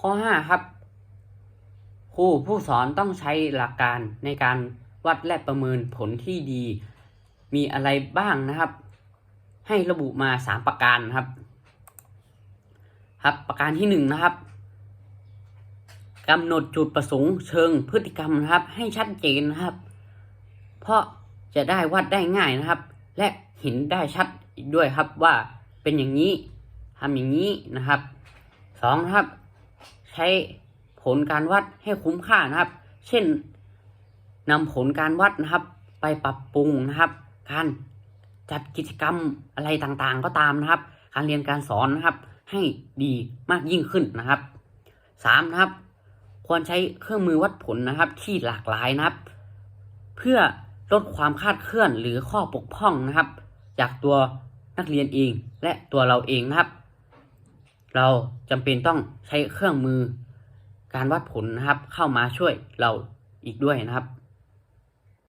ข้อห้าครับ ครูผู้สอนต้องใช้หลักการในการวัดและประเมินผลที่ดี มีอะไรบ้างนะครับ ให้ระบุมาสามประการครับ ครับประการที่หนึ่งนะครับกำหนดจุดประสงค์เชิงพฤติกรรมนะครับ ให้ชัดเจนนะครับ เพราะจะได้วัดได้ง่ายนะครับ และเห็นได้ชัดอีกด้วยครับว่าเป็นอย่างนี้ทำอย่างนี้นะครับสองนะครับ ใช้ผลการวัดให้คุ้มค่านะครับ เช่นนำผลการวัดนะครับ ไปปรับปรุงนะครับ การจัดกิจกรรมอะไรต่างๆ ก็ตามนะครับ การเรียนการสอนนะครับ ให้ดีมากยิ่งขึ้นนะครับสามนะครับ ควรใช้เครื่องมือวัดผลนะครับ ที่หลากหลายนะครับ เพื่อลดความคาดเคลื่อนหรือข้อบกพร่องนะครับ จากตัวนักเรียนเองและตัวเราเองนะครับ เราจำเป็นต้องใช้เครื่องมือการวัดผลนะครับ เข้ามาช่วยเราอีกด้วยนะครับ